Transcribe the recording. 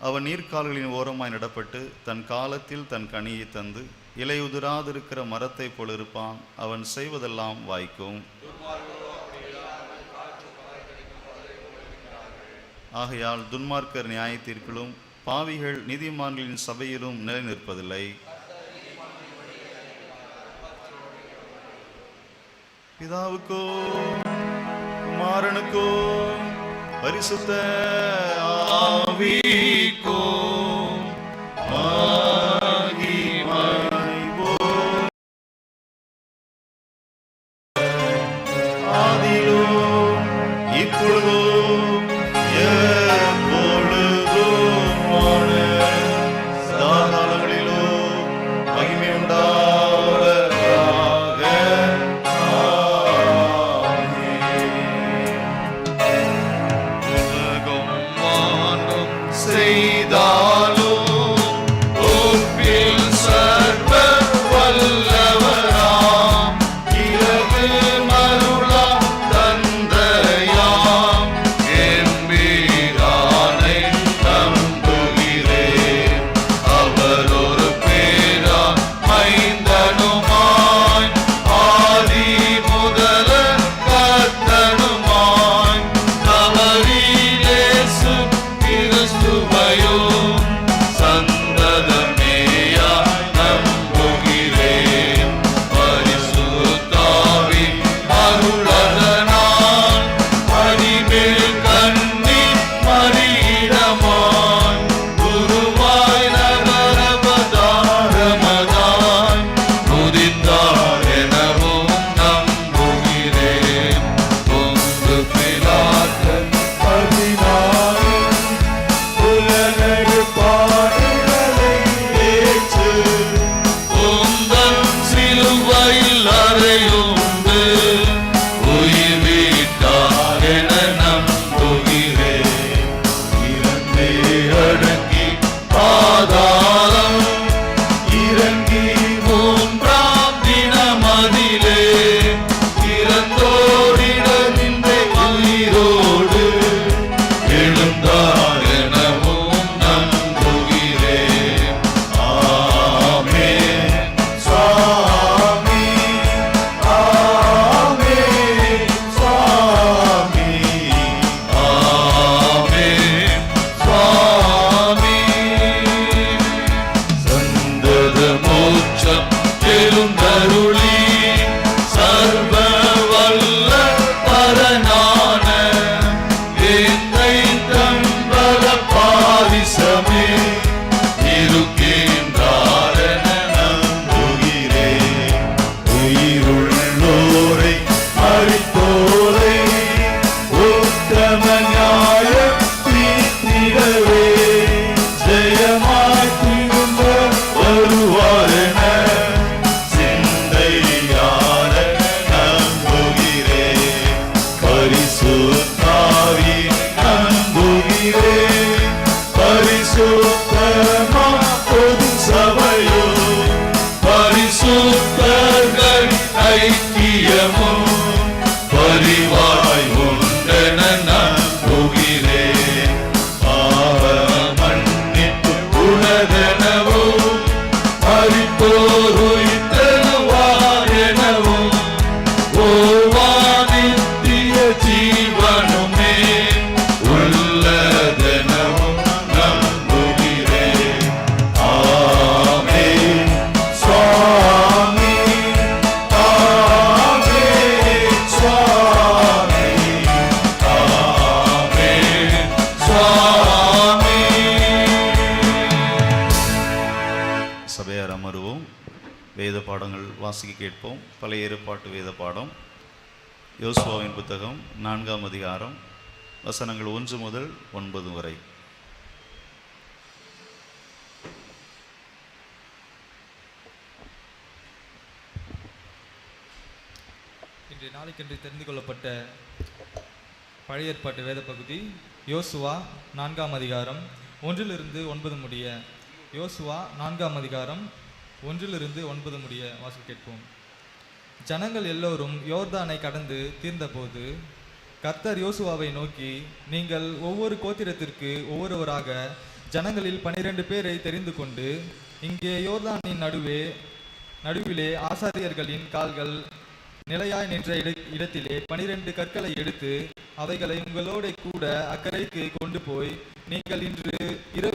அவன் நீர்க்கால்களின் ஓரமாய் நடப்பட்டு தன் காலத்தில் தன் கனியை தந்து இலையுதிராதிருக்கிற மரத்தைப் போலிருப்பான் அவன் செய்வதெல்லாம் வாய்க்கும். ஆகையால் துன்மார்க்கர் நியாய தீர்ப்பிலும் பாவிகள் நீதிமான்களின் சபையிலும் நிலைநிற்பதில்லை. பிதாவுக்கோ குமாரனுக்கோ பரிசுத்த ஆவிக்கோ. மகிமை see. home. Aman சபையார் அமருவோம். வேத பாடங்கள் வாசிக்க கேட்போம். பழைய ஏற்பாட்டு வேத பாடம். யோசுவாவின் புத்தகம் நான்காம் அதிகாரம் வசனங்கள் ஒன்று முதல் ஒன்பது வரை. இன்றைய நாளைக்கென்று தெரிந்து கொள்ளப்பட்ட பழைய ஏற்பாட்டு வேத பகுதி யோசுவா நான்காம் அதிகாரம் ஒன்றிலிருந்து ஒன்பது முடிய. யோசுவா நான்காம் அதிகாரம் ஒன்றிலிருந்து ஒன்பது முடிய. வாசல் கேட்போம். ஜனங்கள் எல்லோரும் யோர்தானை கடந்து தீர்ந்தபோது கர்த்தர் யோசுவாவை நோக்கி நீங்கள் ஒவ்வொரு கோத்திரத்திற்கு ஒவ்வொருவராக ஜனங்களில் பனிரெண்டு பேரை தெரிந்து கொண்டு இங்கே யோர்தானின் நடுவே நடுவிலே ஆசாரியர்களின் கால்கள் நிலையாய் நின்ற இட- இடத்திலே பனிரெண்டு கற்களை எடுத்து அவைகளை உங்களோட கூட அக்கறைக்கு கொண்டு போய் நீங்கள் இன்று இரவு